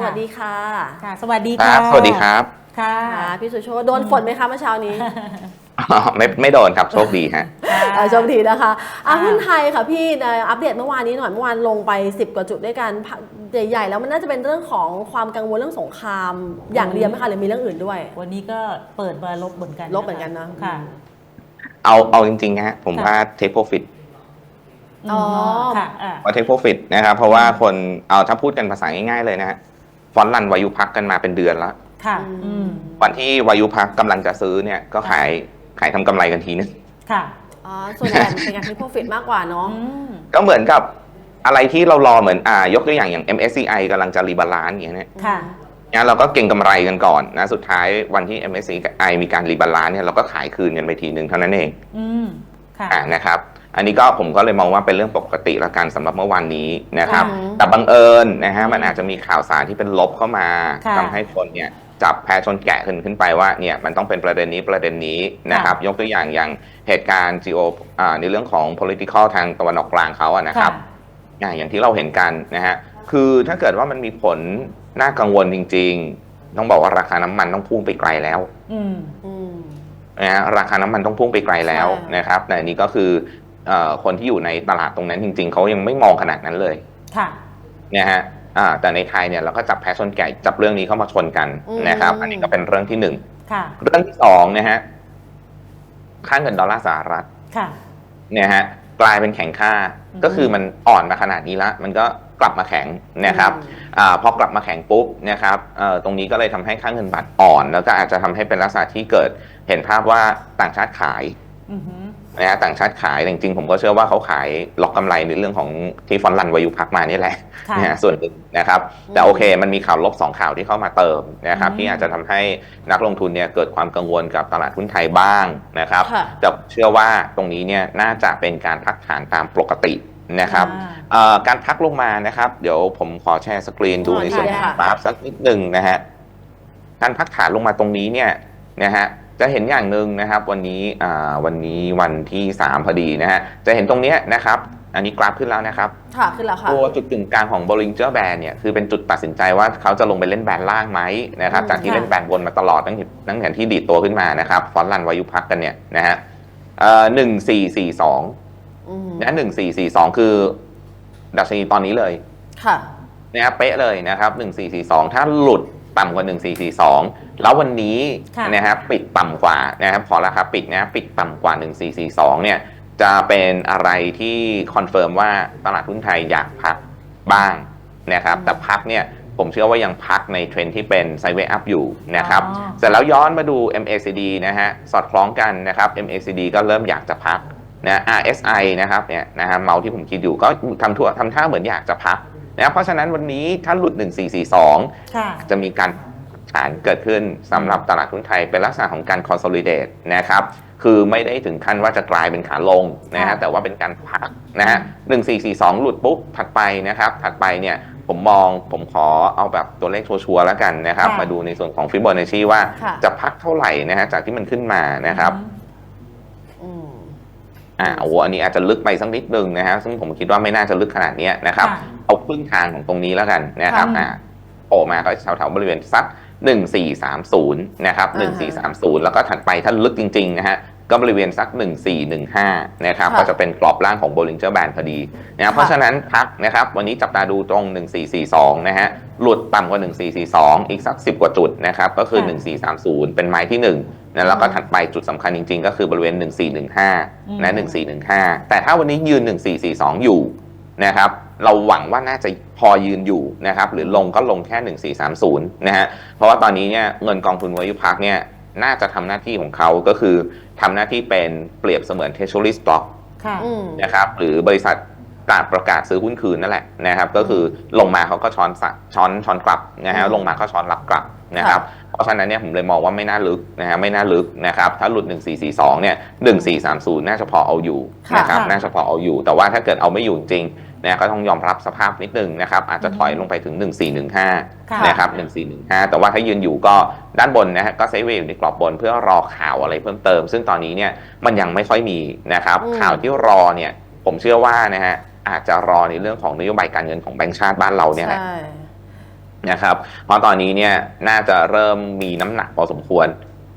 สวัสดีค่ะค่ะ สวัสดีคค่ะรับสวัสดีครับค่ะค่ะพี่สุโชตโดนฝนไหมคะเมื่อเช้านี้ไม่ไม่โดนครับโชคดีฮะ เออโชคดีนะคะอะค่ะหุ้นไทยค่ะพี่ในอัปเดตเมื่อวานนี้หน่อยเมื่อวานลงไป 10 กว่าจุดด้วยกันพักใหญ่ๆ แล้วมันน่าจะเป็นเรื่องของความกังวลเรื่องสงครามอย่างเดียวไหมคะหรือมีเรื่องอื่นด้วย วันนี้ก็เปิดมาลบเหมือนกันลบเหมือนกันนะ ค่ะเอาเอาจริงๆนะฮะผมค่ะว่า take profit อ๋อ มค่ะอ่าว่า take profit นะครับ เพราะว่าคนเอาถ้าพูดกันภาษาง่ายๆเลยนะฮะ ฟอนต์รันวายุพักกันมาเป็นเดือนแล้วค่ะอืมอืมวันที่วายุพักกำลังจะซื้อเนี่ยก็ขายขายทำกำไรกันทีนึงค่ะอ๋อส่วนใหญ่เป็นการ take profit มากกว่าเนาะอืมก็เหมือนกับอะไรที่เรารอเหมือนอ่ายกตัวอย่างอย่าง MSCI กำลังจะรีบาลานซ์อย่างเงี้ยค่ะเนี่ยเราก็เก่งกำไรกันก่อนนะสุดท้ายวันที่ MSCI มีการรีบาลานซ์เนี่ยเราก็ขายคืนกันไปทีนึงเท่านั้นเองอืมค่ะ อ่านะครับ อันนี้ก็ผมก็เลยมองว่าเป็นเรื่องปกติละกันสำหรับเมื่อวานนี้นะครับ อืมแต่บังเอิญนะฮะมันอาจจะมีข่าวสารที่เป็นลบเข้ามาค่ะ ทำให้คนเนี่ยจับแพชนแกะขึ้นขึ้นไปว่าเนี่ยมันต้องเป็นประเด็นนี้ประเด็นนี้นะครับ ยกตัวอย่างอย่างเหตุการณ์ geo อ่าในเรื่องของ political ทางตะวันออกกลางเขาอะนะครับ อ่าอย่างที่เราเห็นกันนะฮะ คือถ้าเกิดว่ามันมีผลน่ากังวลจริง ๆ ต้องบอกว่าราคาน้ำมันต้องพุ่งไปไกลแล้วอืม อืม นะฮะราคาน้ำมันต้องพุ่งไปไกลแล้วใช่ นะครับแต่อันนี้ก็คือเอ่อ คนที่อยู่ในตลาดตรงนั้นจริง ๆเขายังไม่มองขนาดนั้นเลยค่ะนะฮะอ่าแต่ในไทยเนี่ยเราก็จับแพ้ชนแก่จับเรื่องนี้เข้ามาชนกันนะครับ อันนี้ก็เป็นเรื่องที่หนึ่งค่ะเรื่องที่สองนะฮะค่าเงินดอลลาร์สหรัฐค่ะเนี่ยฮะกลายเป็นแข็งค่าอืมก็คือมันอ่อนมาขนาดนี้ละ มันก็กลับมาแข็งนะครับอาพอกลับมาแข็งปุ๊บนะครับเอ่อตรงนี้ก็เลยทำให้ค่าเงินบาทอ่อน แล้วก็อาจจะทำให้เป็นลักษณะที่เกิดเห็นภาพว่าต่างชาติขายอือหือ นะฮะต่างชาติขายแต่จริงๆผมก็เชื่อว่าเขาขายล็อกกำไรในเรื่องของที่ฟอนต์รันวายุพักมานี่แหละค่ะนะฮะส่วนหนึ่งนะครับ แต่โอเคมันมีข่าวลบสองข่าวที่เข้ามาเติมนะครับอืมที่อาจจะทำให้นักลงทุนเนี่ยเกิดความกังวลกับตลาดหุ้นไทยบ้างนะครับค่ะ แต่เชื่อว่าตรงนี้เนี่ยน่าจะเป็นการพักฐานตามปกตินะครับ อ่า เอ่อการพักลงมานะครับ เดี๋ยวผมขอแชร์สกรีนดูอ๋อในส่วนได้ของค่ะ กราฟสักนิดหนึ่งนะฮะการพักฐานลงมาตรงนี้เนี่ยนะฮะ จะเห็นอย่างหนึ่งนะครับวันนี้อ่าวันนี้วันที่ 3 พอดีนะฮะจะเห็นตรงเนี้ยนะครับอันนี้กราฟขึ้นแล้วนะครับ ค่ะ ขึ้นแล้วค่ะ ตัวจุดกึ่งกลางของ Bollinger Band เนี่ยคือเป็นจุดตัดสินใจว่าเขาจะลงไปเล่นแบนล่างไหมนะครับอืมจากที่ค่ะเล่นแบนบนมาตลอดตั้งแต่ตั้งแต่ที่ดีดตัวขึ้นมานะครับฟอนต์รันวายุพักกันเนี่ยนะฮะเอ่อหนึ่งสี่สี่สองอืมนะหนึ่งสี่สี่สองคือ ดัชนีตอนนี้เลย ค่ะนะครับเป๊ะเลยนะครับหนึ่งสี่สี่สองถ้าหลุด ต่ำกว่าหนึ่งสี่สี่สองแล้ววันนี้ค่ะ นะครับปิดต่ำกว่านะครับพอราคาปิดนะปิดต่ำกว่าหนึ่งสี่สี่สองเนี่ยจะเป็นอะไรที่คอนเฟิร์มว่าตลาดหุ้นไทยอยากพักบ้างนะครับแต่พักเนี่ยผมเชื่อว่ายังพักในเทรนด์ที่เป็นไซเวย์อัพอยู่นะครับ อ๋อ เสร็จแล้วย้อนมาดู MACD นะฮะ สอดคล้องกันนะครับ MACD ก็เริ่มอยากจะพักนะ RSI นะครับเนี่ยนะฮะเมาส์ที่ผมคิดอยู่ก็ทำทั่วทำท่าเหมือนอยากจะพัก นะเพราะฉะนั้นวันนี้ถ้าหลุด 1442 ค่ะ จะมีการฐานเกิดขึ้นสำหรับตลาดหุ้นไทยเป็นลักษณะของการ consolidate นะครับคือไม่ได้ถึงขั้นว่าจะกลายเป็นขาลงนะฮะค่ะแต่ว่าเป็นการพักนะฮะ1442หลุดปุ๊บถัดไปนะครับถัดไปเนี่ยผมมองผมขอเอาแบบตัวเลขชัวร์ๆแล้วกันนะครับ ค่ะมาดูในส่วนของฟิบ o นัชชีว่าค่ะ จะพักเท่าไหร่นะฮะจากที่มันขึ้นมานะครับ อืม อ่าโอ้โหอันนี้อาจจะลึกไปสักนิดนึงนะฮะซึ่งผมคิดว่าไม่น่าจะลึกขนาดเนี้ยนะครับค่ะเอาครึ่งทางของตรงนี้แล้วกันนะครับค่ะอ่าโผล่มาก็แถวๆบริเวณสัก1430 นะครับอ่า1430 แล้วก็ถัดไปถ้าลึกจริงๆนะฮะ ก็บริเวณสัก 1415 นะครับ ค่ะก็จะเป็นกรอบล่างของ Bollinger Band พอดีนะครับค่ะ เพราะฉะนั้นพักนะครับ วันนี้จับตาดูตรง 1442 นะฮะ หลุดต่ำกว่า 1442 อีกสัก 10 กว่าจุดนะครับ ก็คือค่ะ1430 เป็นไม้ที่ 1 นะแล้วก็ถัดไปจุดสำคัญจริง ๆ ก็คือบริเวณ 1415 นะ 1415 แต่ถ้าวันนี้ยืน 1442 อยู่นะครับ เราหวังว่าน่าจะพอยืนอยู่นะครับ หรือลงก็ลงแค่ 1430 นะฮะ เพราะว่าตอนนี้เนี่ยเงินกองทุนวายุพักเนี่ยน่าจะทำหน้าที่ของเขาก็คือ ทำหน้าที่เป็นเปรียบเสมือน treasury stock ค่ะอืม นะครับหรือบริษัทกาประกาศซื้อหุ้นคืนนั่นแหละนะครับก็คือลงมาเขาก็ช้อนสะช้อนช้อนกลับนะฮะอืมลงมาก็ช้อนรับกลับนะครับเพราะฉะนั้นเนี่ยผมเลยมองว่าไม่น่าลึกนะฮะไม่น่าลึกนะครับถ้าหลุด 1442เนี่ย1430 น่าจะพอเอาอยู่นะครับค่ะ น่าจะพอเอาอยู่ แต่ว่าถ้าเกิดเอาไม่อยู่จริง ๆนะก็ต้องยอมรับสภาพนิดนึงนะครับอาจจะถอยลงไปถึง 1415ค่ะนะครับ1415 แต่ว่าถ้ายืนอยู่ก็ด้านบนนะฮะก็ไซด์เวย์อยู่ในกรอบบนเพื่อรอข่าวอะไรเพิ่มเติม ซึ่งตอนนี้เนี่ยมันยังไม่ค่อยมีนะครับอืมข่าวที่รอเนี่ยผมเชื่อว่านะฮะอาจจะรอในเรื่องของนโยบายการเงินของแบงก์ชาติบ้านเราเนี่ยแหละใช่นะครับเพราะตอนนี้เนี่ยน่าจะเริ่มมีน้ำหนักพอสมควร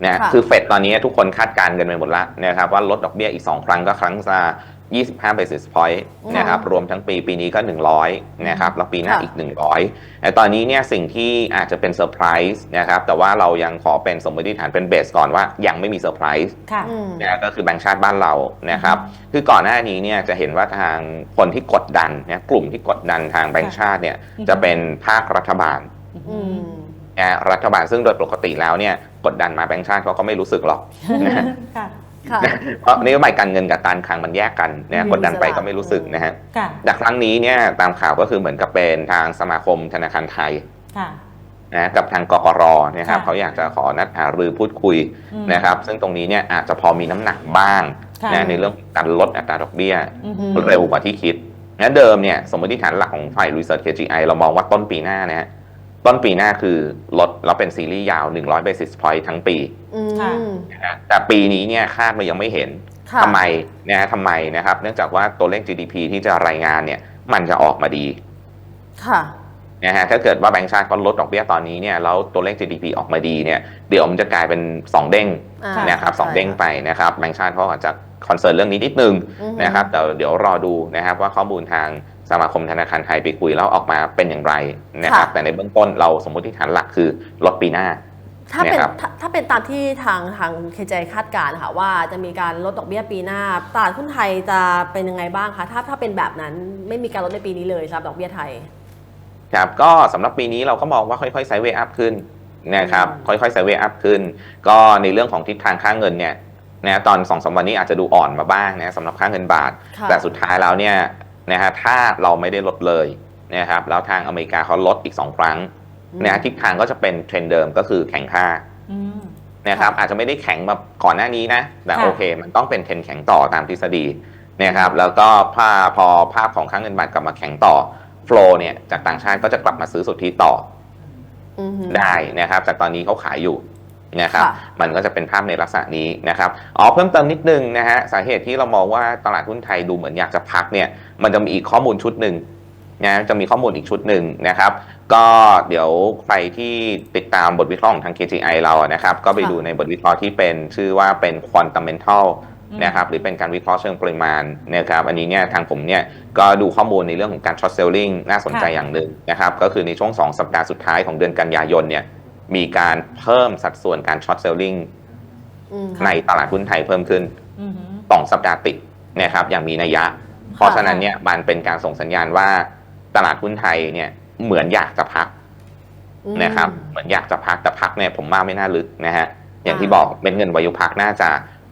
นะค่ะคือเฟดตอนนี้ทุกคนคาดการณ์กันไปหมดแล้วนะครับว่าลดดอกเบี้ยอีก 2 ครั้งก็ครั้งละ 25 basis point นะครับรวมทั้งปีปีนี้ก็ 100นะครับแล้วปีหน้าค่ะอีก 100แต่ตอนนี้เนี่ยสิ่งที่อาจจะเป็นเซอร์ไพรส์นะครับแต่ว่าเรายังขอเป็นสมมติฐานเป็นเบสก่อนว่ายังไม่มีเซอร์ไพรส์ค่ะอืมนะก็คือแบงก์ชาติบ้านเรานะครับคือก่อนหน้านี้เนี่ยจะเห็นว่าทางคนที่กดดันนะกลุ่มที่กดดันทางแบงก์ชาติเนี่ยอืมจะเป็นภาครัฐบาลอืมนะรัฐบาลซึ่งโดยปกติแล้วเนี่ยกดดันมาแบงก์ชาติเขาก็ไม่รู้สึกหรอกนะฮะค่ะค่ะ เพราะนโยบายการเงินกับการคลังมันแยกกันนะอืมกดดันไปอิสระก็ไม่รู้สึกนะฮะค่ะแต่ครั้งนี้เนี่ยตามข่าวก็คือเหมือนกับเป็นทางสมาคมธนาคารไทยค่ะนะกับทางกกรนะครับค่ะเขาอยากจะขอนัดหารือพูดคุยอืมนะครับ ซึ่งตรงนี้เนี่ยอาจจะพอมีน้ำหนักบ้างค่ะนะในเรื่องของการลดอัตราดอกเบี้ยอือฮึมเร็วกว่าที่คิดนะเดิมเนี่ยสมมติฐานหลักของฝ่าย Research KGI เรามองว่าต้นปีหน้านะฮะ ต้นปีหน้าคือลดแล้วเป็นซีรีส์ยาว 100 basis point ทั้งปีอืม ค่ะ นะฮะแต่ปีนี้เนี่ยคาดมันยังไม่เห็นค่ะ ทำไมนะฮะทำไมนะครับ เนื่องจากว่าตัวเลข GDP ที่จะรายงานเนี่ยมันจะออกมาดีค่ะ นะฮะถ้าเกิดว่าแบงก์ชาติเขาลดดอกเบี้ยตอนนี้เนี่ยแล้วตัวเลข GDP ออกมาดีเนี่ยเดี๋ยวมันจะกลายเป็น 2 เด้งอ่า นะครับสองใช่เด้งไปนะครับแบงก์ชาติเขาอาจจะคอนเซิร์นเรื่องนี้นิดนึงอือฮึ นะครับแต่เดี๋ยวรอดูนะครับว่าข้อมูลทาง สมาคมธนาคารไทยไปคุยแล้วออกมาเป็นอย่างไรนะครับ แต่ในเบื้องต้นเราสมมติฐานหลักคือลดปีหน้าถ้าเป็นนะครับถ้าถ้าเป็นตามที่ทางทางเคจคาดการณ์ค่ะว่าจะมีการลดดอกเบี้ยปีหน้าตลาดหุ้นไทยจะเป็นยังไงบ้างคะถ้าถ้าเป็นแบบนั้นไม่มีการลดในปีนี้เลยสำหรับดอกเบี้ยไทยครับก็สำหรับปีนี้เราก็มองว่าค่อยๆไซด์เวย์อัพขึ้นนะครับอืมค่อยๆไซด์เวย์อัพขึ้น ก็ในเรื่องของทิศทางค่าเงินเนี่ยนะตอนสองสามวันนี้อาจจะดูอ่อนมาบ้างนะสำหรับค่าเงินบาทค่ะแต่สุดท้ายแล้วเนี่ย นะฮะถ้าเราไม่ได้ลดเลยนะครับแล้วทางอเมริกาเขาลดอีก 2 ครั้งนะฮะทิศทางก็จะเป็นเทรนด์เดิมก็คือแข่งค่าอืมนะครับอาจจะไม่ได้แข็งแบบก่อนหน้านี้นะ แต่ค่ะโอเค มันต้องเป็นเทรนด์แข็งต่อตามทฤษฎีนะครับแล้วก็ภาพพอภาพของค่าเงินบาทกลับมาแข็งต่อโฟลเนี่ยจากต่างชาติก็จะกลับมาซื้อสุทธิต่ออือฮึได้นะครับจากตอนนี้เขาขายอยู่ นะครับค่ะมันก็จะเป็นภาพในลักษณะนี้นะครับอ๋อเพิ่มเติมนิดนึงนะฮะสาเหตุที่เรามองว่าตลาดหุ้นไทยดูเหมือนอยากจะพักเนี่ยมันจะมีอีกข้อมูลชุดหนึ่งนะจะมีข้อมูลอีกชุดหนึ่งนะครับ ก็เดี๋ยวใครที่ติดตามบทวิเคราะห์ของทาง KGI เราอะนะครับ ก็ไปค่ะดูในบทวิเคราะห์ที่เป็นชื่อว่าเป็น Fundamental อืมนะครับหรือเป็นการวิเคราะห์เชิงปริมาณนะครับอันนี้เนี่ยทางผมเนี่ยก็ดูข้อมูลในเรื่องของการช็อตเซลลิงน่าสนใจค่ะอย่างหนึ่งนะครับ ก็คือในช่วง 2 สัปดาห์สุดท้ายของเดือนกันยายนเนี่ย มีการเพิ่มสัดส่วนการช็อตเซลลิงอืมในตลาดหุ้นไทยเพิ่มขึ้น อืมสองสัปดาห์ติดนะครับอย่างมีนัยยะ เพราะฉะนั้นเนี่ยมันเป็นการส่งสัญญาณว่าตลาดหุ้นไทยเนี่ยเหมือนอยากจะพักอืม นะครับเหมือนอยากจะพักแต่พักเนี่ยผมว่าไม่น่าลึกนะฮะอย่างที่อ่าบอกเม็ดเงินวายุพักน่าจะ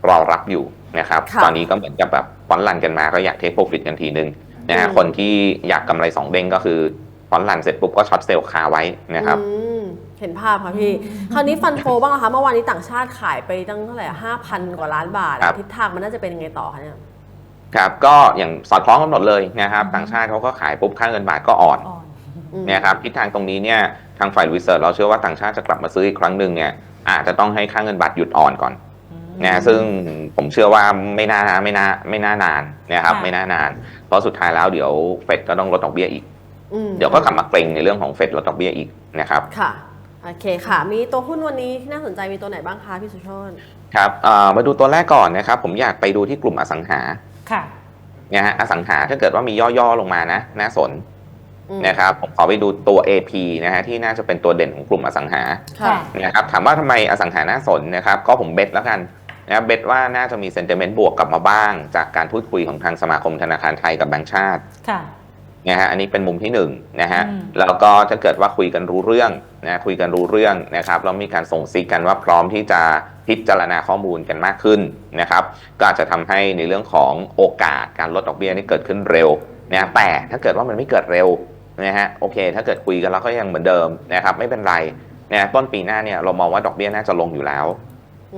รอรับอยู่นะครับค่ะตอนนี้ก็เหมือนกับแบบฟอนต์รันกันมาก็อยากเทคโปรฟิตกันทีนึงนะฮะอืม คนที่อยากกำไรสองเด้งก็คือฟอนต์รันเสร็จปุ๊บก็ช็อตเซลล์คาไว้นะครับ อืม เห็นภาพค่ะพี่ คราวนี้ฟันโฟบ้างเหรอคะเมื่อวานนี้ต่างชาติขายไปตั้งเท่าไหร่ห้าพันกว่าล้านบาทครับ ทิศทางมันน่าจะเป็นยังไงต่อคะเนี่ย ครับก็อย่างสอดคล้องกันหมดเลยนะครับต่างชาติเขาก็ขายปุ๊บค่าเงินบาทก็อ่อนอ่อน อืม เนี่ยครับทิศทางตรงนี้เนี่ยทางฝ่ายวิจัยเราเชื่อว่าต่างชาติจะกลับมาซื้ออีกครั้งหนึ่งเนี่ยอาจจะต้องให้ค่าเงินบาทหยุดอ่อนก่อนอืมนะซึ่งผมเชื่อว่าไม่น่าไม่น่าไม่น่านานนะครับค่ะ ไม่น่านาน เพราะสุดท้ายแล้วเดี๋ยวเฟดก็ต้องลดดอกเบี้ยอีก อืมเดี๋ยวก็กลับมาเกรงในเรื่องของเฟดลดดอกเบี้ยอีกนะครับค่ะ โอเคค่ะ มีตัวหุ้นวันนี้ที่น่าสนใจมีตัวไหนบ้างคะพี่สุชนครับเอ่อมาดูตัวแรกก่อนนะครับ ผมอยากไปดูที่กลุ่มอสังหาค่ะนะฮะอสังหาถ้าเกิดว่ามีย่อๆลงมานะน่าสนอืมนะครับผมขอไปดูตัว AP นะฮะที่น่าจะเป็นตัวเด่นของกลุ่มอสังหาค่ะนะครับถามว่าทำไมอสังหาน่าสนนะครับ ก็ผมเบ็ดแล้วกันนะเบ็ดว่าน่าจะมีเซน t ิเมนต์บวกกลับมาบ้าง จากการพูดคุยของทางสมาคมธนาคารไทยกับแบงก์ชาติค่ะ นะฮะอันนี้เป็นมุมที่หนึ่งนะฮะอืมแล้วก็ถ้าเกิดว่าคุยกันรู้เรื่องนะคุยกันรู้เรื่องนะครับแล้วมีการส่งซิกกันว่าพร้อมที่จะพิจารณาข้อมูลกันมากขึ้นนะครับก็อาจจะทำให้ในเรื่องของโอกาสการลดดอกเบี้ยนี่เกิดขึ้นเร็วนะแต่ถ้าเกิดว่ามันไม่เกิดเร็วนะฮะโอเค ถ้าเกิดคุยกันแล้วก็ยังเหมือนเดิมนะครับไม่เป็นไรนะต้นปีหน้าเนี่ยเรามองว่าดอกเบี้ยน่าจะลงอยู่แล้ว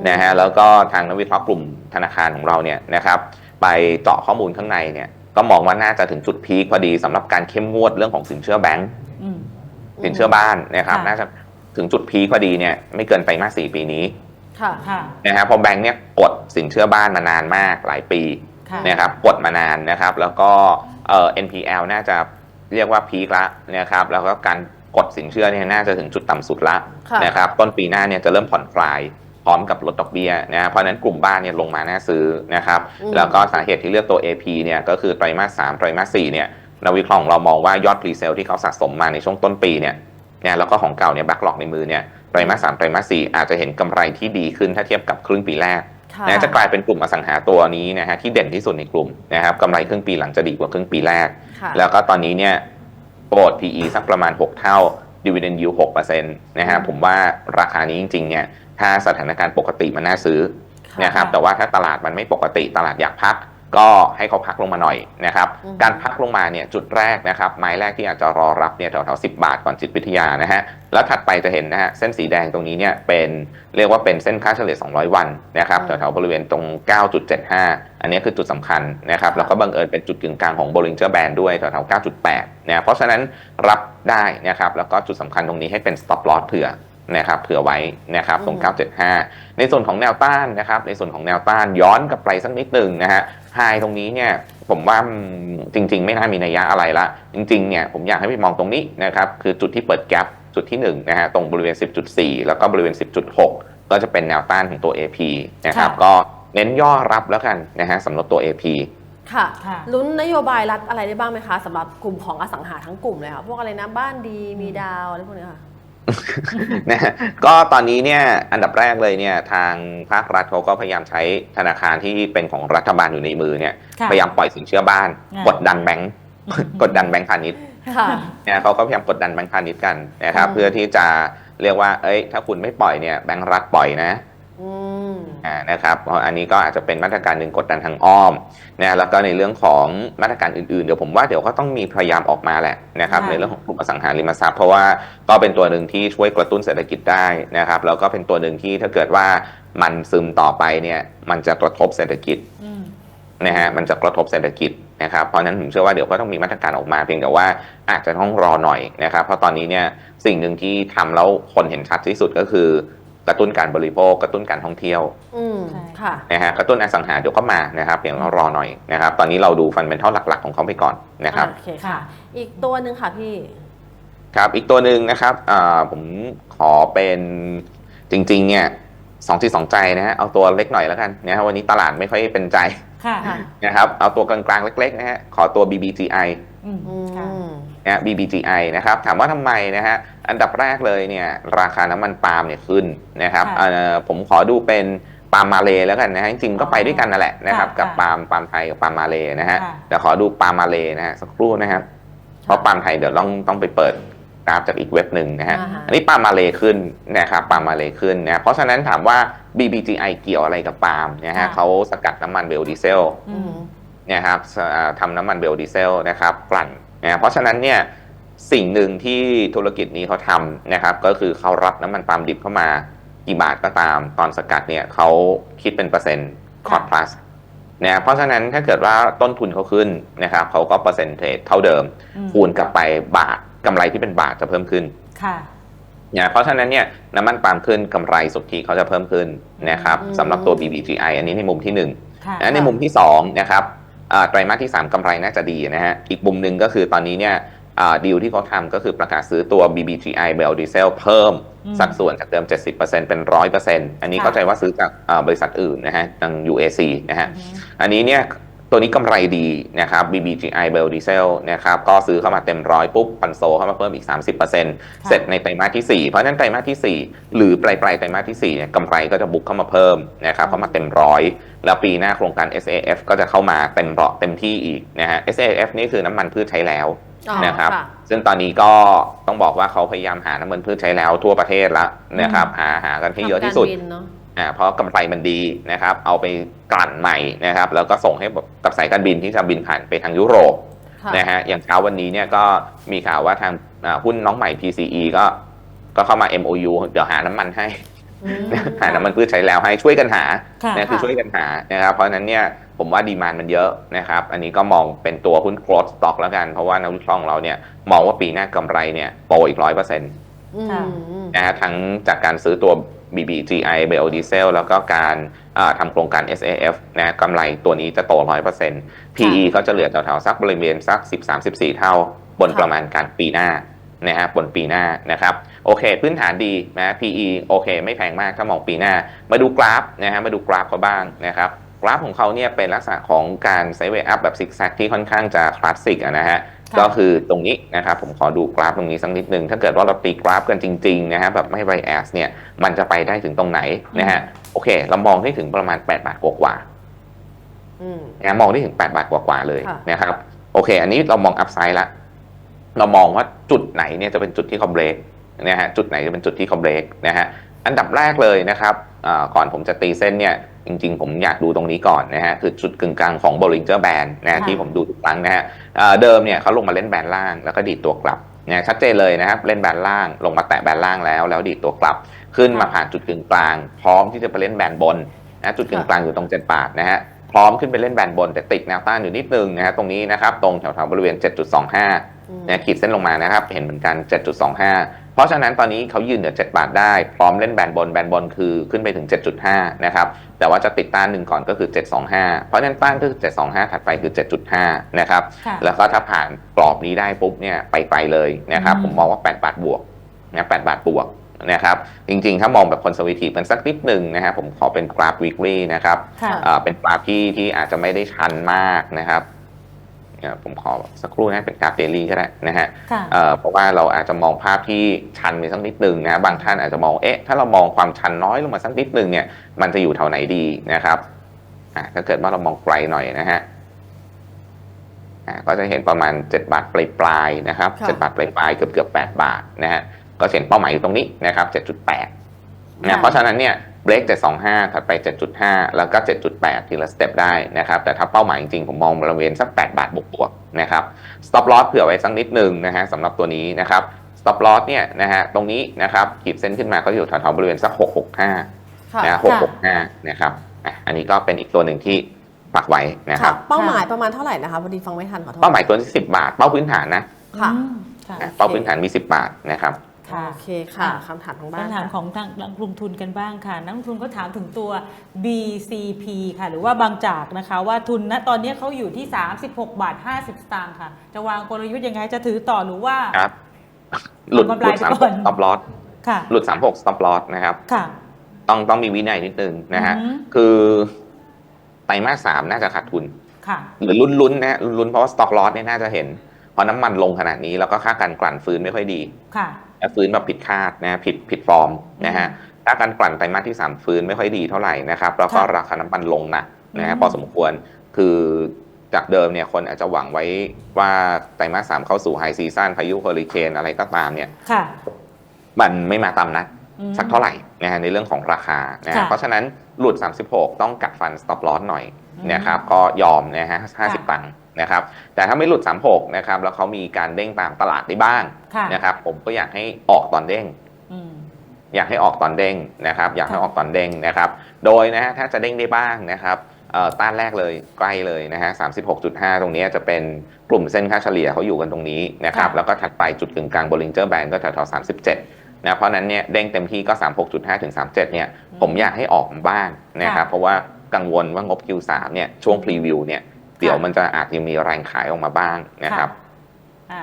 นะฮะแล้วก็ทางนักวิเคราะห์กลุ่มธนาคารของเราเนี่ยนะครับไปเจาะข้อมูลข้างในเนี่ย ก็มองว่าน่าจะถึงจุดพีคพอดีสำหรับการเข้มงวดเรื่องของสินเชื่อแบงก์อืมสินเชื่อบ้านนะครับค่ะน่าจะถึงจุดพีคพอดีเนี่ยไม่เกินไปมากสี่ปีนี้ค่ะค่ะนะฮะเพอแบงก์เนี่ยกดสินเชื่อบ้านมานานมากหลายปีค่ะนะครับกดมานานนะครับ แล้วก็เอ่อ NPL น่าจะเรียกว่าพีคละนะครับแล้วก็การกดสินเชื่อเนี่ยน่าจะถึงจุดต่ำสุดละค่ะนะครับต้นปีหน้าเนี่ยจะเริ่มผ่อนคลาย พร้อมกับลดดอกเบี้ยนะเพราะฉะนั้นกลุ่มบ้านเนี่ยลงมาน่าซื้อนะครับอืมแล้วก็สาเหตุที่เลือกตัว AP เนี่ยก็คือไตรมาส3ไตรมาส4เนี่ยนักวิเคราะห์ของเรามองว่ายอดพรีเซลที่เขาสะสมมาในช่วงต้นปีเนี่ยเนี่ยแล้วก็ของเก่าเนี่ยแบ็กหลอกในมือเนี่ยไตรมาส3ไตรมาส4อาจจะเห็นกำไรที่ดีขึ้นถ้าเทียบกับครึ่งปีแรกค่ะนะจะกลายเป็นกลุ่มอสังหาตัวนี้นะฮะที่เด่นที่สุดในกลุ่มนะครับกำไรครึ่งปีหลังจะดีกว่าครึ่งปีแรกค่ะแล้วก็ตอนนี้เนี่ยโปรด PE สักประมาณ 6 เท่า dividend yield 6%นะฮะผมว่าราคานี้จริงๆเนี่ย ถ้าสถานการณ์ปกติมันน่าซื้อค่ะนะครับแต่ว่าถ้าตลาดมันไม่ปกติตลาดอยากพัก ก็ให้เขาพักลงมาหน่อยนะครับอือฮึการพักลงมาเนี่ยจุดแรกนะครับไม้แรกที่อาจจะรอรับเนี่ยแถวๆ10บาทก่อนจิตวิทยานะฮะแล้วถัดไปจะเห็นนะฮะเส้นสีแดงตรงนี้เนี่ยเป็นเรียกว่าเป็นเส้นค่าเฉลี่ย 200 วันนะครับอืมแถวๆบริเวณตรง 9.75 อันนี้คือจุดสำคัญนะครับค่ะแล้วก็บังเอิญเป็นจุดกึ่งกลางของ Bollinger Band ด้วยแถวๆ9.8นะเพราะฉะนั้นรับได้นะครับแล้วก็จุดสำคัญตรงนี้ให้เป็น stop loss เผื่อ นะครับเผื่อไว้นะครับตรง 975 ในส่วนของแนวต้านนะครับ ในส่วนของแนวต้านย้อนกลับไปสักนิดหนึ่งนะฮะไฮตรงนี้เนี่ยผมว่าอืมจริง ๆ ไม่น่ามีนัยยะอะไรละจริงๆเนี่ยผมอยากให้ไปมองตรงนี้นะครับคือจุดที่เปิดแกลบจุดที่1นะฮะตรงบริเวณ 10.4 แล้วก็บริเวณ 10.6 ก็จะเป็นแนวต้านของตัว AP นะครับค่ะก็เน้นย่อรับแล้วกันนะฮะสำหรับตัว AP ค่ะค่ะลุ้นนโยบายรัฐอะไรได้บ้างไหมคะสำหรับกลุ่มของอสังหาทั้งกลุ่มเลยค่ะพวกอะไรนะบ้านดีมีดาวอะไรพวกเนี้ยค่ะ นะฮะก็ตอนนี้เนี่ยอันดับแรกเลยเนี่ยทางภาครัฐเขาก็พยายามใช้ธนาคารที่เป็นของรัฐบาลอยู่ในมือเนี่ยค่ะพยายามปล่อยสินเชื่อบ้านอ่ากกดดันแบงก์กดดันแบงก์พาณิชย์ค่ะเนี่ยเขาก็พยายามกดดันแบงก์พาณิชย์กันนะครับอืมเพื่อที่จะเรียกว่า เอ้ย ถ้าคุณไม่ปล่อยเนี่ยแบงก์รัฐปล่อยนะอืมอ่า นะครับเพราะอันนี้ก็อาจจะเป็นมาตรการหนึ่งกดดันทางอ้อมนะแล้วก็ในเรื่องของมาตรการอื่นๆ เดี๋ยวผมว่าเดี๋ยวก็ต้องมีพยายามออกมาแหละนะครับค่ะในเรื่องของกลุ่มอสังหาริมทรัพย์เพราะว่าก็เป็นตัวหนึ่งที่ช่วยกระตุ้นเศรษฐกิจได้นะครับแล้วก็เป็นตัวหนึ่งที่ถ้าเกิดว่ามันซึมต่อไปเนี่ยมันจะกระทบเศรษฐกิจอืมนะฮะมันจะกระทบเศรษฐกิจนะครับเพราะฉะนั้นผมเชื่อว่าเดี๋ยวก็ต้องมีมาตรการออกมาเพียงแต่ว่าอาจจะต้องรอหน่อยนะครับเพราะตอนนี้เนี่ยสิ่งหนึ่งที่ทำแล้วคนเห็นชัดที่สุดก็คือ กระตุ้นการบริโภค กระตุ้นการท่องเที่ยวอืมใช่ค่ะ นะฮะกระตุ้นอสังหาเดี๋ยวก็มานะครับเพียงเรารอหน่อยนะครับ ตอนนี้เราดูฟันเป็นเท่าหลัก ๆ ของเขาไปก่อนนะครับ โอเคค่ะ อีกตัวหนึ่งค่ะพี่ ครับ อีกตัวหนึ่งนะครับอ่าผมขอเป็นจริงๆเนี่ยสองจิตสองใจนะฮะเอาตัวเล็กหน่อยแล้วกันนะฮะวันนี้ตลาดไม่ค่อยเป็นใจค่ะ ค่ะ นะครับเอาตัวกลางๆเล็กๆนะฮะขอตัว BBGI อืม อืค่ะม นะ BBGI นะครับถามว่าทำไมนะฮะอันดับแรกเลยเนี่ยราคาน้ำมันปาล์มเนี่ยขึ้นนะครับค่ะเอ่อผมขอดูเป็นปาล์มมาเลแล้วกันนะฮะจริงๆก็ไปด้วยกันนั่นแหละนะครับค่ะกับค่ะปาล์มปาล์มไทยกับปาล์มมาเลนะฮะค่ะ แต่ขอดูปาล์มมาเลนะฮะสักครู่นะครับเพราะปาล์มไทยเดี๋ยวต้องต้องไปเปิดกราฟจากอีกเว็บหนึ่งนะฮะ อ่าฮะ อันนี้ปาล์มมาเลขึ้นนะครับปาล์มมาเลขึ้นนะเพราะฉะนั้นถามว่า BBGI เกี่ยวอะไรกับปาล์มนะฮะค่ะ เขาสกัดน้ำมันเบลดีเซลอืมเนี่ยครับสอ่าทำน้ำมันเบลดีเซลนะครับกลั่น นะเพราะฉะนั้นเนี่ยสิ่งหนึ่งที่ธุรกิจนี้เขาทำนะครับ ก็คือเขารับน้ำมันปาล์มดิบเข้ามากี่บาทก็ตามตอนสกัดเนี่ยเขาคิดเป็นเปอร์เซ็นต์คอร์ดพลัสนะเพราะฉะนั้นถ้าเกิดว่าต้นทุนเขาขึ้นนะครับเขาก็เปอร์เซ็นต์เทเท่าเดิมอืมคูณกลับไปบาทกำไรที่เป็นบาทจะเพิ่มขึ้นค่ะนะเพราะฉะนั้นเนี่ยน้ำมันปาล์มขึ้นกำไรสุทธิเขาจะเพิ่มขึ้นนะครับอืมสำหรับตัว BBGI อันนี้ในมุมที่หนึ่งค่ะและในมุมที่2นะครับอ่า ไตรมาสที่ 3กำไรน่าจะดีนะฮะ อีกมุมหนึ่งก็คือตอนนี้เนี่ยดีลที่เขาทำก็คือประกาศซื้อตัว BBGI Bell Diesel เพิ่มอืมสัดส่วนจากเดิม 70%เป็น 100%อันนี้ค่ะเข้าใจว่าซื้อจากอ่าบริษัทอื่นนะฮะทาง UAC นะฮะอือฮึอันนี้เนี่ย ตัวนี้กำไรดีนะครับ BBGI Bell Diesel นะครับก็ซื้อเข้ามาเต็มร้อยปุ๊บปันโซเข้ามาเพิ่มอีก 30%เสร็จในไตรมาสที่ 4 เพราะฉะนั้นไตรมาสที่ 4 หรือปลายปลายๆไตรมาสที่4เนี่ยกำไรก็จะบุกเข้ามาเพิ่มนะครับเข้ามาเต็มร้อยแล้วปีหน้าโครงการ SAF ก็จะเข้ามาเต็มเราะเต็มที่อีกนะฮะ SAF นี่คือน้ำมันพืชใช้แล้วอ๋อนะครับค่ะซึ่งตอนนี้ก็ต้องบอกว่าเขาพยายามหาน้ำมันพืชใช้แล้วทั่วประเทศแล้วนะครับหาหากันให้เยอะที่สุด ทำการบินเนอะอ่าเพราะกำไรมันดีนะครับ เอาไปกลั่นใหม่นะครับ แล้วก็ส่งให้กับสายการบินที่จะบินผ่านไปทางยุโรปค่ะนะฮะอย่างเช้าวันนี้เนี่ยก็มีข่าวว่าทางอ่าหุ้นน้องใหม่ PCE ก็ก็เข้ามา MOU เดี๋ยวหาน้ำมันให้อืมหาน้ำมันพืชใช้แล้วให้ช่วยกันหาค่ะนะคือช่วยกันหานะครับเพราะฉะนั้นเนี่ยผมว่าดีมานมันเยอะนะครับ อันนี้ก็มองเป็นตัวหุ้น growth stock แล้วกัน เพราะว่านักวิเคราะห์ของเราเนี่ยมองว่าปีหน้ากำไรเนี่ยโตอีกร้อยเปอร์เซ็นต์อืมค่ะ นะฮะทั้งจากการซื้อตัว BBGI Biodiesel แล้วก็การอ่าทำโครงการ SAF นะกำไรตัวนี้จะโต 100% PE ก็จะเหลือแถวๆสักบริเวณสัก 13-14 เท่า บนค่ะประมาณการปีหน้านะฮะบนปีหน้านะครับโอเค พื้นฐานดีนะ PE โอเค ไม่แพงมากถ้ามองปีหน้า มาดูกราฟนะฮะมาดูกราฟเขาบ้างนะครับกราฟของเขาเนี่ยเป็นลักษณะของการไซด์เวย์อัพแบบซิกแซกที่ค่อนข้างจะคลาสสิกอะนะฮะค่ะ ก็คือตรงนี้นะครับผมขอดูกราฟตรงนี้สักนิดหนึ่งถ้าเกิดว่าเราตีกราฟกันจริงๆนะฮะแบบไม่ไบแอสเนี่ยมันจะไปได้ถึงตรงไหนนะฮะโอเค เรามองได้ถึงประมาณ 8 บาทกว่าๆอืมนะมองได้ถึง 8 บาทกว่าๆเลยค่ะนะครับโอเค อันนี้เรามองอัพไซด์ละเรามองว่าจุดไหนเนี่ยจะเป็นจุดที่เขาเบรกนะฮะจุดไหนจะเป็นจุดที่เขาเบรกนะฮะอันดับแรกเลยนะครับอ่าก่อนผมจะตีเส้นเนี่ย จริงๆ ผมอยากดูตรงนี้ก่อนนะฮะคือจุดกึ่งกลางของ Bollinger Band นะฮะค่ะที่ผมดูทุกครั้งนะฮะอ่าเดิมเนี่ยเขาลงมาเล่นแบนล่างแล้วก็ดีดตัวกลับนะชัดเจนเลยนะครับเล่นแบนล่างลงมาแตะแบนล่างแล้ว แล้วดีดตัวกลับ ขึ้นมาผ่านจุดกึ่งกลาง พร้อมที่จะไปเล่นแบนบนนะจุดกึ่งกลางอยู่ตรงเจ็ดบาทนะฮะพร้อมขึ้นไปเล่นแบนบน แต่ติดแนวต้านอยู่นิดนึงนะฮะตรงนี้นะครับตรงแถวๆบริเวณ 7.25อืมนะขีดเส้นลงมานะครับ เห็นเหมือนกัน 7.25 เพราะฉะนั้นตอนนี้เขายืนเหนือ 7 บาทได้ พร้อมเล่นแบนบน แบนบนคือขึ้นไปถึง 7.5 นะครับ แต่ว่าจะติดต้านหนึ่งก่อนก็คือ 725 เพราะฉะนั้นต้านก็คือ 725 ถัดไปคือ 7.5 นะครับค่ะแล้วก็ถ้าผ่านกรอบนี้ได้ปุ๊บเนี่ยไปไกลเลยนะครับอืมผมมองว่า 8 บาทบวกนะ8บาทบวกนะครับ จริงๆ ถ้ามองแบบคอนเซอร์วทีฟมันสักนิดหนึ่งนะฮะผมขอเป็นกราฟ weekly นะครับค่ะเอ่อเป็นกราฟที่ที่อาจจะไม่ได้ชันมากนะครับเอ่อ ผมขอสักครู่นะเป็นกราฟเดลี่ก็ได้นะฮะค่ะเอ่อเพราะว่าเราอาจจะมองภาพที่ชันไปสักนิดหนึ่งนะบางท่านอาจจะมองเอ๊ะถ้าเรามองความชันน้อยลงมาสักนิดหนึ่งเนี่ยมันจะอยู่แถวไหนดีนะครับอะถ้าเกิดว่าเรามองไกลหน่อยนะฮะอะก็จะเห็นประมาณ 7 บาทปลายๆนะครับค่ะ7บาทปลายๆเกือบเกือบ8บาทนะฮะก็เห็นเป้าหมายอยู่ตรงนี้นะครับ7.8นะเพราะฉะนั้นเนี่ย เบรก725ถัดไป 7.5 แล้วก็ 7.8 ทีละสเต็ปได้นะครับ แต่ถ้าเป้าหมายจริงๆ ผมมองบริเวณสัก 8 บาทบวกๆนะครับ stop loss เผื่อไว้สักนิดหนึ่งนะฮะสำหรับตัวนี้นะครับ stop loss เนี่ยนะฮะตรงนี้นะครับขีดเส้นขึ้นมาก็อยู่แถวๆบริเวณสัก 665ค่ะนะ665 นะครับอะอันนี้ก็เป็นอีกตัวหนึ่งที่ปักไว้นะคค่ะรับเป้าหมายประมาณเท่าไหร่นะคะพอดีฟังไม่ทันขอโทษเป้าหมายตัวที่10 บาท เป้าพื้นฐานนะค่ะอืมค่ะนะเป้าพื้นฐานมี 10 บาทนะครับ ค่ะโอเคค่ะอะคำถามทางบ้านคำถามค่ะของทางนักลงทุนกันบ้างค่ะ นักลงทุนก็ถามถึงตัว BCP ค่ะ หรือว่าบางจากนะคะว่าทุนณตอนนี้เขาอยู่ที่ 36 บาท 50 สตางค์ค่ะ จะวางกลยุทธ์ยังไงจะถือต่อหรือว่าครับหลุดทำหกำไรลุดไปสามก่อน stop loss ค่ะ หลุด36 stop loss นะครับค่ะ ต้องต้องมีวินัยนิดนึงนะฮะอือหือคือไตรมาสสามน่าจะขาดทุนค่ะหรือลุ้นๆนะฮะลุ้นๆเพราะว่าสต็อกลอสเนี่ยน่าจะเห็นพอน้ำมันลงขนาดนี้แล้วก็ค่าการกลั่นฟื้นไม่ค่อยดี ค่ะและ ฟื้นแบบผิดคาดนะฮะผิดผิดฟอร์มนะฮะค่าการกลั่นไตรมาสที่ 3 ฟื้นไม่ค่อยดีเท่าไหร่นะครับแล้วก็ค่ะราคาน้ำมันลงหนักนะฮะอืมพอสมควรคือจากเดิมเนี่ยคนอาจจะหวังไว้ว่าไตรมาสสามเข้าสู่ไฮซีซันพายุเฮอริเคนอะไรก็ตามเนี่ยค่ะมันไม่มาตามนัดอืมสักเท่าไหร่นะฮะในเรื่องของราคานะฮะค่ะเพราะฉะนั้นหลุด 36 ต้องกัดฟัน stop loss หน่อยอืมนะครับก็ยอมนะฮะ50 ตังค์ นะครับแต่ถ้าไม่หลุด 36นะครับแล้วเขามีการเด้งตามตลาดได้บ้างค่ะนะครับผมก็อยากให้ออกตอนเด้ง อืม อยากให้ออกตอนเด้งนะครับอยากให้ค่ะออกตอนเด้งนะครับโดยนะฮะถ้าจะเด้งได้บ้างนะครับเอ่อต้านแรกเลยใกล้เลยนะฮะ36.5 ตรงนี้จะเป็นกลุ่มเส้นค่าเฉลี่ยเขาอยู่กันตรงนี้นะครับแล้วก็ถัดไปจุดกึ่งกลาง Bollinger Band ก็แถวๆ37นะเพราะฉะนั้นเนี่ยเด้งเต็มที่ก็ 36.5 ถึง 37เนี่ยอืมผมอยากให้ออกบ้างนะครับค่ะ เพราะว่ากังวลว่างบ Q3 เนี่ยช่วงพรีวิวเนี่ย เดี๋ยวมันจะอาจจะมีแรงขายออกมาบ้างนะครับอ่า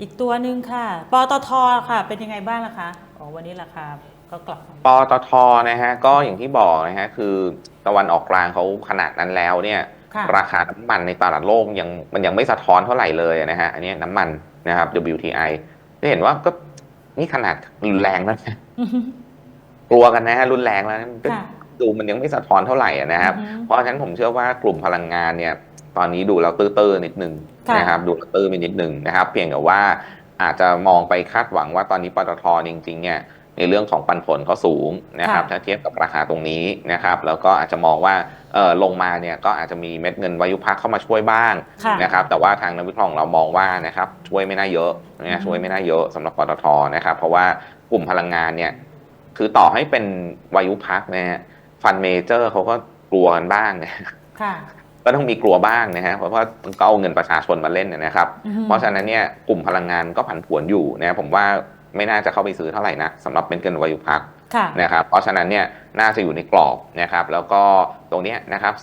อีกตัวหนึ่งค่ะ ปตทค่ะ เป็นยังไงบ้างล่ะคะอ๋อวันนี้ราคาก็กลับมาปตทนะฮะก็อย่างที่บอกนะฮะคือตะวันออกกลางเขาขนาดนั้นแล้วเนี่ยค่ะราคาน้ำมันในตลาดโลกยังมันยังไม่สะท้อนเท่าไหร่เลยนะฮะอันนี้น้ำมันนะครับ WTI จะเห็นว่าก็นี่ขนาดรุนแรงแล้วนะอือฮึกลัวกันนะฮะรุนแรงแล้วนะมันก็ค่ะดูมันยังไม่สะท้อนเท่าไหร่อะนะครับอือฮึเพราะฉะนั้นผมเชื่อว่ากลุ่มพลังงานเนี่ย ตอนนี้ดูแล้วตื้อๆนิดนึงค่ะนะครับดูแล้วตื้อไปนิดนึงนะครับ เพียงแต่ว่าอาจจะมองไปคาดหวังว่าตอนนี้ปตทจริงๆเนี่ยในเรื่องของปันผลเขาสูงนะครับค่ะถ้าเทียบกับราคาตรงนี้นะครับแล้วก็อาจจะมองว่าเออลงมาเนี่ยก็อาจจะมีเม็ดเงินวายุพักเข้ามาช่วยบ้างค่ะนะครับแต่ว่าทางนักวิเคราะห์ของเรามองว่านะครับช่วยไม่น่าเยอะอืนะมช่วยไม่น่าเยอะสำหรับปตทนะครับเพราะว่ากลุ่มพลังงานเนี่ยคือต่อให้เป็นวายุพักนะฮะฟันเมเจอร์เขาก็กลัวกันบ้างนะค่ะ ก็ต้องมีกลัวบ้างนะฮะเพราะว่าก็เอาเงินประชาชนมาเล่นเนยนะครับอือฮึเพราะฉะนั้นเนี่ยกลุ่มพลังงานก็ผันผวนอยู่นะผมว่าไม่น่าจะเข้าไปซื้อเท่าไหร่นะสำหรับเป็นเงินวายุพักค่ะนะครับเพราะฉะนั้นเนี่ยน่าจะอยู่ในกรอบนะครับแล้วก็ตรงเนี้ยนะครับ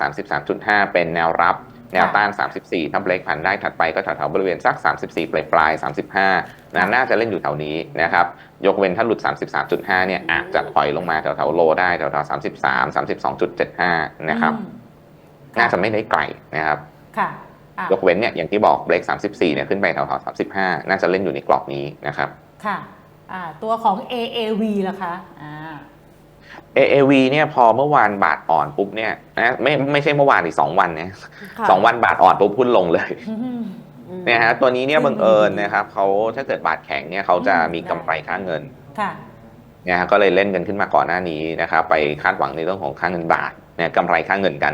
33.5 เป็นแนวรับแนวต้าน 34 ถ้าเบรกผ่านได้ถัดไปก็แถวๆบริเวณสัก 34 ปลายปลายๆ35นะน่าจะเล่นอยู่แถวนี้นะครับ ยกเว้นถ้าหลุด 33.5 เนี่ยอาจจะถอยลงมาแถวๆโลได้แถวๆ33 32.75 นะครับอืม น่าจะไม่ได้ไกลนะครับค่ะอะยกเว้นเนี่ยอย่างที่บอกเบรก34เนี่ยขึ้นไปแถวๆ35 น่าจะเล่นอยู่ในกรอบนี้นะครับค่ะอ่าตัวของ AAV ล่ะคะอ่า AAV เนี่ยพอเมื่อวานบาทอ่อนปุ๊บเนี่ยนะไม่ไม่ใช่เมื่อวานอีกสองวันเนี่ยค่ะสองวันบาทอ่อนปุ๊บพุ่นลงเลยอืมอืมเนี่ยฮะตัวนี้เนี่ยอืมบังเอิญนะครับเขาถ้าเกิดบาทแข็งเนี่ยเขาจะมีกำไรค่าเงินค่ะเนี่ยฮะก็เลยเล่นกันขึ้นมาก่อนหน้านี้นะครับไปคาดหวังในเรื่องของค่าเงินบาทเนี่ยกำไรค่าเงินกัน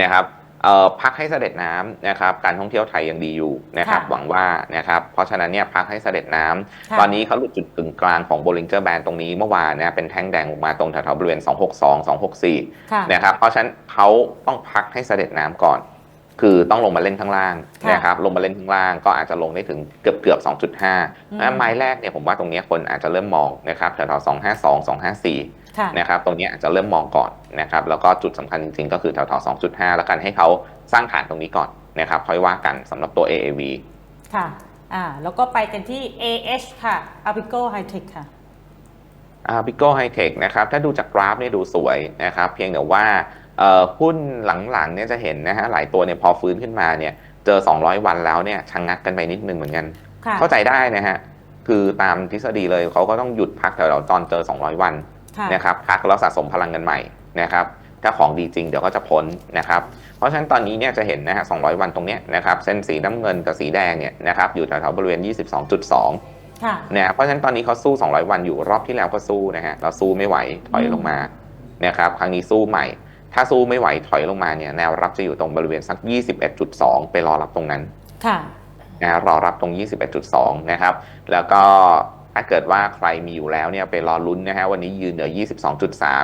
นะครับเอ่อพักให้เสด็จน้ำนะครับการท่องเที่ยวไทยยังดีอยู่นะครับค่ะหวังว่านะครับเพราะฉะนั้นเนี่ยพักให้เสด็จน้ำค่ะตอนนี้เขาหลุดจุดกึ่งกลางของ Bollinger Band ตรงนี้เมื่อวานนะเป็นแท่งแดงออกมาตรงแถวๆบริเวณ 262 264ค่ะนะครับเพราะฉะนั้นเขาต้องพักให้เสด็จน้ำก่อน คือต้องลงมาเล่นข้างล่างค่ะนะครับลงมาเล่นข้างล่างก็อาจจะลงได้ถึงเกือบเกือบๆ2.5แล้วไม้แรกเนี่ยผมว่าตรงเนี้ยคนอาจจะเริ่มมองนะครับแถวๆ252 254ค่ะ นะครับตรงเนี้ยอาจจะเริ่มมองก่อนนะครับแล้วก็จุดสำคัญจริงๆก็คือแถวๆ2.5แล้วกันให้เขาสร้างฐานตรงนี้ก่อนนะครับค่อยว่ากันสำหรับตัว AAV ค่ะอ่าแล้วก็ไปกันที่ AH ค่ะ Apico High Tech ค่ะอาพิโก้ไฮเทคนะครับถ้าดูจากกราฟเนี่ยดูสวยนะครับเพียงแต่ว่าเอ่อหุ้นหลังๆเนี่ยจะเห็นนะฮะหลายตัวเนี่ยพอฟื้นขึ้นมาเนี่ยเจอ 200 วันแล้วเนี่ยชะงงักกันไปนิดนึงเหมือนกันค่ะเข้าใจได้นะฮะคือตามทฤษฎีเลยเขาก็ต้องหยุดพักแถวๆตอนเจอ 200 วันค่ะ นะครับพักแล้วสะสมพลังกันใหม่นะครับถ้าของดีจริงเดี๋ยวก็จะพ้นนะครับ เพราะฉะนั้นตอนนี้เนี่ยจะเห็นนะฮะ200 วันตรงเนี้ยนะครับเส้นสีน้ำเงินกับสีแดงเนี่ยนะครับอยู่แถวๆบริเวณ 22.2ค่ะนะเพราะฉะนั้นตอนนี้เขาสู้ 200 วันอยู่รอบที่แล้วก็สู้นะฮะเราสู้ไม่ไหวถอยลงมานะครับครั้งนี้สู้ใหม่ ถ้าสู้ไม่ไหวถอยลงมาเนี่ยแนวรับจะอยู่ตรงบริเวณสัก 21.2 ไปรอรับตรงนั้นค่ะนะฮะรอรับตรง 21.2 นะครับ แล้วก็ ถ้าเกิดว่าใครมีอยู่แล้วเนี่ยไปรอลุ้นนะฮะวันนี้ยืนเหนือ 22.3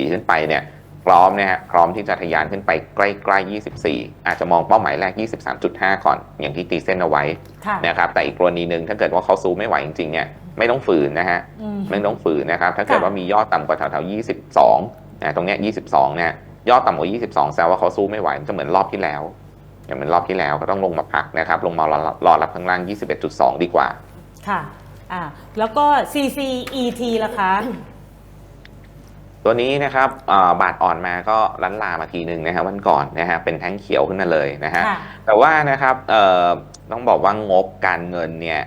22.4 ขึ้นไปเนี่ยพร้อมนะฮะพร้อมที่จะทะยานขึ้นไปใกล้ๆ 24 อาจจะมองเป้าหมายแรก 23.5 ก่อน อย่างที่ตีเส้นเอาไว้ค่ะนะครับแต่อีกกรณีหนึ่งถ้าเกิดว่าเขาซูไม่ไหวจริงๆเนี่ยไม่ต้องฝืนนะฮะอืมไม่ต้องฝืนนะครับถ้าเกิดค่ะว่ามียอดต่ำกว่าแถวๆ22นะตรงเนี้ย22เนี่ยยอดต่ำกว่า 22แสดงว่าเขาสู้ไม่ไหวมันจะเหมือนรอบที่แล้วอย่างเหมือนรอบที่แล้วก็ต้องลงมาพักนะครับลงมารอรับรอรับข้างล่าง 21.2 ดีกว่าค่ะ อ่าแล้วก็ CCET ล่ะคะ ตัวนี้นะครับอ่าบาทอ่อนมาก็ลันลามาทีหนึ่งนะฮะวันก่อนนะฮะเป็นแท่งเขียวขึ้นมาเลยนะฮะ ค่ะ แต่ว่านะครับเอ่อต้องบอกว่างบการเงินเนี่ย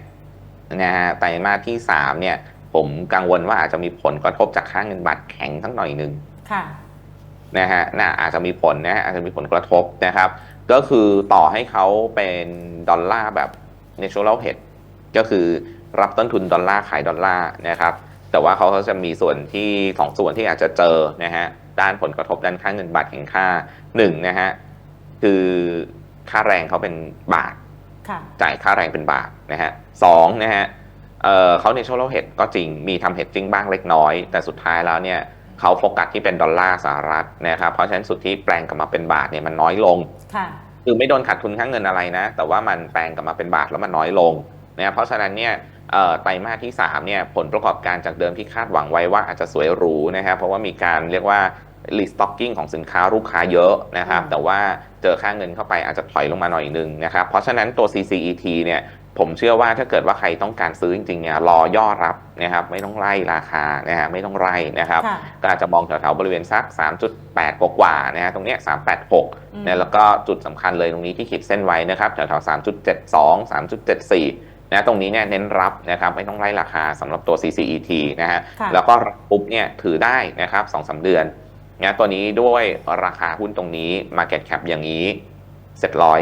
นะฮะไตรมาสที่3เนี่ย ผมกังวลว่าอาจจะมีผลกระทบจากค่าเงินบาทแข็งสักหน่อยหนึ่ง ค่ะ นะฮะน่าอาจจะมีผลนะฮะอาจจะมีผลกระทบนะครับ ก็คือต่อให้เขาเป็นดอลลาร์แบบ natural hedge ก็คือ รับต้นทุนดอลลาร์ขายดอลลาร์นะครับแต่ว่าเขาก็จะมีส่วนที่สองส่วนที่อาจจะเจอนะฮะด้านผลกระทบด้านค่าเงินบาทแข็งค่าหนึ่งนะฮะคือค่าแรงเขาเป็นบาทค่ะจ่ายค่าแรงเป็นบาทนะฮะสองนะฮะเอ่อเขาในช่วงเราเห็ดก็จริงมีทำเห็ดจริงบ้างเล็กน้อย แต่สุดท้ายแล้วเนี่ยเขาโฟกัสที่เป็นดอลลาร์สหรัฐนะครับเพราะฉะนั้นสุดที่แปลงกลับมาเป็นบาทเนี่ยมันน้อยลงค่ะคือไม่โดนขาดทุนค่าเงินอะไรนะ แต่ว่ามันแปลงกลับมาเป็นบาทแล้วมันน้อยลงนะเพราะฉะนั้นเนี่ยเอ่อ ไตรมาสที่3เนี่ยผลประกอบการจากเดิมที่คาดหวังไว้ว่าอาจจะสวยหรูนะครับเพราะว่ามีการเรียกว่า restocking ของสินค้าลูกค้าเยอะนะครับอืมแต่ว่าเจอค่าเงินเข้าไปอาจจะถอยลงมาหน่อยนึงนะครับเพราะฉะนั้นตัว CCET เนี่ยผมเชื่อว่าถ้าเกิดว่าใครต้องการซื้อจริงๆเนี่ยรอย่อรับนะครับไม่ต้องไล่ราคานะฮะไม่ต้องไล่นะครับค่ะก็อาจจะมองแถวๆบริเวณสัก 3.8 กว่าๆนะฮะตรงเนี้ย386อืมนะแล้วก็จุดสำคัญเลยตรงนี้ที่ขีดเส้นไว้นะครับแถวๆ3.72 3.74 นะตรงนี้เนี่ยเน้นรับนะครับไม่ต้องไล่ราคาสำหรับตัว CCET นะฮะค่ะแล้วก็รับปุ๊บเนี่ยถือได้นะครับ2อสเดือนนะตัวนี้ด้วยราคาหุ้นตรงนี้ Market Cap อย่างนี้เสร็จร้อย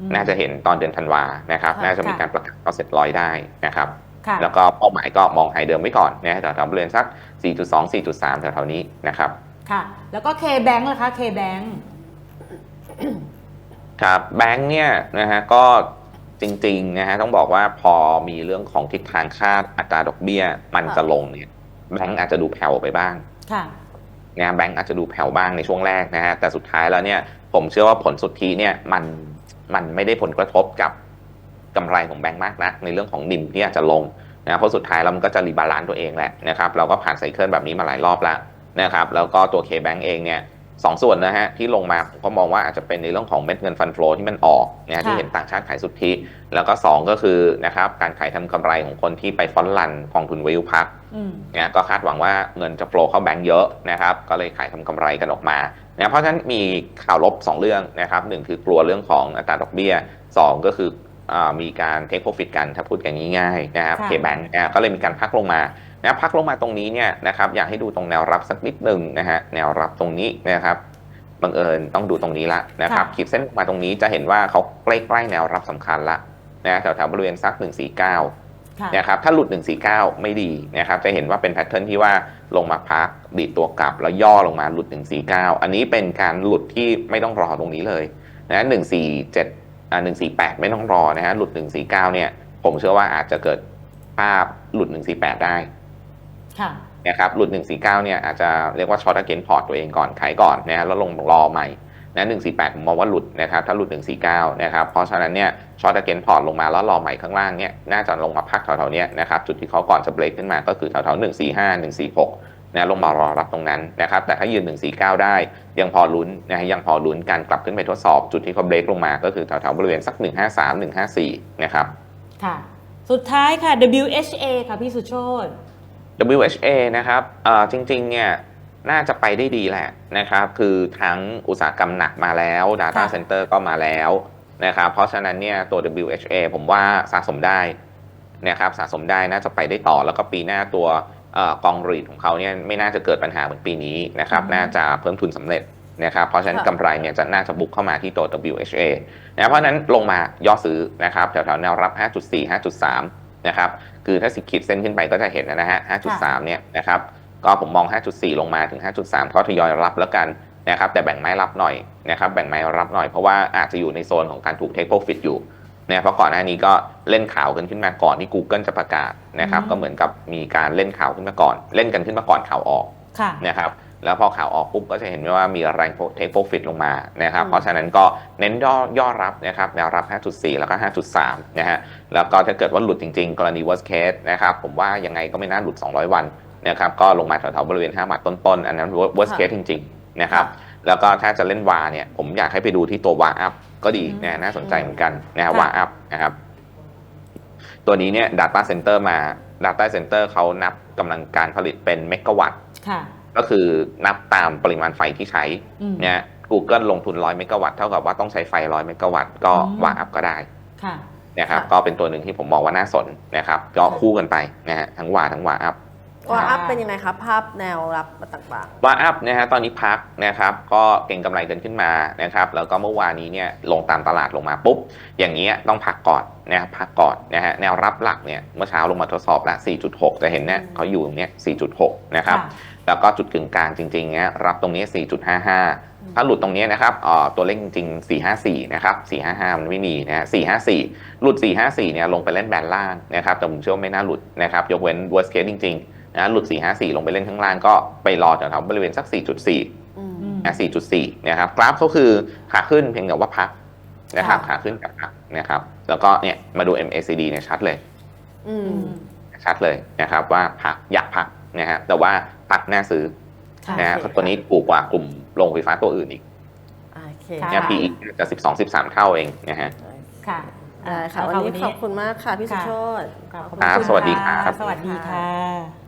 อืมน่าจะเห็นตอนเดือนธันวานะครับค่ะน่าจะมีการประกาศก็เสร็จร้อยได้นะครับค่ะแล้วก็เป้าหมายก็มองไฮเดิมไว้ก่อนนะฮะแถวๆบริเวณสัก 4.2 4.3แถวๆนี้นะครับ ค่ะ แล้วก็ K-Bank ล่ะคะ K-Bank ครับแบงค์เนี่ยนะฮะก็ จริงๆนะฮะต้องบอกว่าพอมีเรื่องของทิศทางคาดอัตราดอกเบี้ย มันจะลงเนี่ยแบงค์อาจจะดูแผ่วไปบ้างค่ะนะแบงค์อาจจะดูแผ่วบ้างในช่วงแรกนะฮะแต่สุดท้ายแล้วเนี่ยผมเชื่อว่าผลสุทธิเนี่ยมันมันไม่ได้ผลกระทบกับกำไรของแบงค์มากนะในเรื่องของนิมที่อาจจะลงนะเพราะสุดท้ายแล้วมันก็จะรีบาลานซ์ตัวเองแหละนะครับเราก็ผ่านไซเคิลแบบนี้มาหลายรอบแล้วนะครับแล้วก็ตัว K-Bank เองเนี่ย สองส่วนนะฮะที่ลงมาผมก็มองว่าอาจจะเป็นในเรื่องของเม็ดเงินฟันฟลอที่มันออกนะฮะค่ะที่เห็นต่างชาติขายสุทธิ แล้วก็สองก็คือนะครับการขายทำกำไรของคนที่ไปฟอนต์รันกองทุนวิวพักอืมนะก็คาดหวังว่าเงินจะโฟลเข้าแบงก์เยอะนะครับก็เลยขายทำกำไรกันออกมานะเพราะฉะนั้นมีข่าวลบ 2 เรื่องนะครับหนึ่งคือกลัวเรื่องของอัตราดอกเบี้ย 2 ก็คืออามีการเทคโปรฟิตกันถ้าพูดกันง่ายๆนะครับค่ะเคแบงก์นะก็เลยมีการพักลงมา นะพักลงมาตรงนี้เนี่ยนะครับอยากให้ดูตรงแนวรับสักนิดหนึ่งนะฮะแนวรับตรงนี้นะครับบังเอิญต้องดูตรงนี้ละนะครับค่ะขีดเส้นมาตรงนี้จะเห็นว่าเขาใกล้ๆแนวรับสำคัญละนะแถวๆบริเวณสัก 149ค่ะนะครับถ้าหลุด 149 ไม่ดีนะครับจะเห็นว่าเป็นแพทเทิร์นที่ว่าลงมาพักดีดตัวกลับแล้วย่อลงมาหลุด 149 อันนี้เป็นการหลุดที่ไม่ต้องรอตรงนี้เลยนะ147อ่า148 ไม่ต้องรอนะฮะหลุด 149 เนี่ยผมเชื่อว่าอาจจะเกิดภาพหลุด 148 ได้ค่ะ นะครับหลุด 149 เนี่ยอาจจะเรียกว่าช็อตเกนพอร์ตตัวเองก่อนขายก่อนนะฮะแล้วลงรอใหม่นะ148 ผมมองว่าหลุดนะครับถ้าหลุด 149 นะครับเพราะฉะนั้นเนี่ยช็อตเกนพอร์ตลงมาแล้วรอใหม่ข้างล่างเนี่ยน่าจะลงมาพักแถวๆเนี้ยนะครับจุดที่เขาก่อนจะเบรกขึ้นมาก็คือแถวๆ145 146นะลงมารอรับตรงนั้นนะครับแต่ถ้ายืน 149 ได้ ยังพอลุ้นนะฮะยังพอลุ้นการกลับขึ้นไปทดสอบ จุดที่เขาเบรกลงมาก็คือแถวๆบริเวณสัก 153 154 นะครับ ค่ะ สุดท้ายค่ะ WHA ค่ะพี่สุโชต WHA นะครับเอ่อจริงๆเนี่ยน่าจะไปได้ดีแหละนะครับ คือทั้งอุตสาหกรรมหนักมาแล้ว Data ค่ะ Center ก็มาแล้วนะครับ เพราะฉะนั้นเนี่ยตัว WHA ผมว่าสะสมได้นะครับสะสมได้น่าจะไปได้ต่อแล้วก็ปีหน้าตัวเออกองรีดของเขาเนี่ยไม่น่าจะเกิดปัญหาเหมือนปีนี้นะครับ น่าจะเพิ่มทุนสำเร็จนะครับเพราะฉะนั้นค่ะกำไรเนี่ยจะน่าจะบุกเข้ามาที่ตัว WHA นะเพราะฉะนั้นลงมาย่อซื้อนะครับแถวๆแนวรับ 5.4 5.3 นะครับ คือถ้าสิขีดเส้นขึ้นไปก็จะเห็นนะฮะ 5.3 เนี่ยนะครับ ก็ผมมอง 5.4 ลงมาถึง 5.3 ก็ทยอยรับแล้วกันนะครับ แต่แบ่งไม้รับหน่อยนะครับ แบ่งไม้รับหน่อย เพราะว่าอาจจะอยู่ในโซนของการถูกเทคโปรฟิตอยู่นะเพราะก่อนหน้านี้ก็เล่นข่าวกันขึ้นมาก่อนที่ Google จะประกาศนะครับอืมก็เหมือนกับมีการเล่นข่าวขึ้นมาก่อน เล่นกันขึ้นมาก่อนข่าวออกค่ะนะครับ แล้วพอข่าวออกปุ๊บก็จะเห็นว่ามีแรงเทคโปรฟิตลงมานะครับอืมเพราะฉะนั้นก็เน้นย่อย่อรับนะครับแนวรับ 5.4 แล้วก็ 5.3 นะฮะ แล้วก็ถ้าเกิดว่าหลุดจริงๆ กรณี worst case นะครับ ผมว่ายังไงก็ไม่น่าหลุด 200 วันนะครับ ก็ลงมาแถวๆบริเวณ 5 บาทต้นๆ อันนั้น worst case จริงๆ นะครับ แล้วก็ถ้าจะเล่นวาเนี่ย ผมอยากให้ไปดูที่ตัววาอัพก็ดีนะน่าสนใจเหมือนกันนะฮะค่ะวาอัพนะครับ ตัวนี้เนี่ย data center มา data center เขานับกำลังการผลิตเป็นเมกะวัตต์ค่ะ ก็คือนับตามปริมาณไฟที่ใช้อืมเนี่ย Google ลงทุน100เมกะวัตต์เท่ากับว่าต้องใช้ไฟ100เมกะวัตต์ก็อืมวางอัพก็ได้ค่ะนะครับค่ะก็เป็นตัวหนึ่งที่ผมมองว่าน่าสนนะครับก็คู่กันไปนะฮะทั้งวาทั้งวาอัพว่าค่ะอัพเป็นยังไงครับ ภาพแนวรับต่างวาอัพนะฮะตอนนี้พักนะครับก็เก่งกำไรกันขึ้นมานะครับแล้วก็เมื่อวานนี้เนี่ยลงตามตลาดลงมาปุ๊บ อย่างเงี้ยต้องพักก่อนนะครับพักก่อนนะฮะแนวรับหลักเนี่ยเมื่อเช้าลงมาทดสอบละ4.6 จะเห็นเนี่ยเขาอยู่ตรงเนี้ย4.6 นะครับค่ะ แล้วก็จุดกึ่งกลางจริงๆเนี่ยรับตรงนี้ 4.55 ถ้าหลุดตรงนี้นะครับเอ่อตัวเลขจริงๆ 454 นะครับ 455 มันไม่มีนะฮะ454 หลุด 454 เนี่ยลงไปเล่นแบนล่างนะครับ แต่ผมเชื่อว่าไม่น่าหลุดนะครับ ยกเว้น worst case จริงๆนะหลุด 454 ลงไปเล่นข้างล่างก็ไปรอแถวๆบริเวณสัก 4.4ๆอืมอืมนะ4.4 นะครับ กราฟเขาคือขาขึ้นเพียงแต่ว่าพักนะครับค่ะขาขึ้นกับพักนะครับ แล้วก็เนี่ยมาดู MACD เนี่ยชัดเลยอือืมมชัดเลยนะครับว่าพักอยากพักนะฮะแต่ว่า พักน่าซื้อค่ะนะฮะโอเคตัวนี้ถูกกว่ากลุ่มโรงไฟฟ้าตัวอื่นอีกโอเคค่ะเนี่ย PE จะ12 13เท่าเองนะฮะค่ะได้ค่ะวันนี้ขอบคุณมากค่ะพี่สุโชตขอบคุณครับค่ะสวัสดีครับสวัสดีค่ะ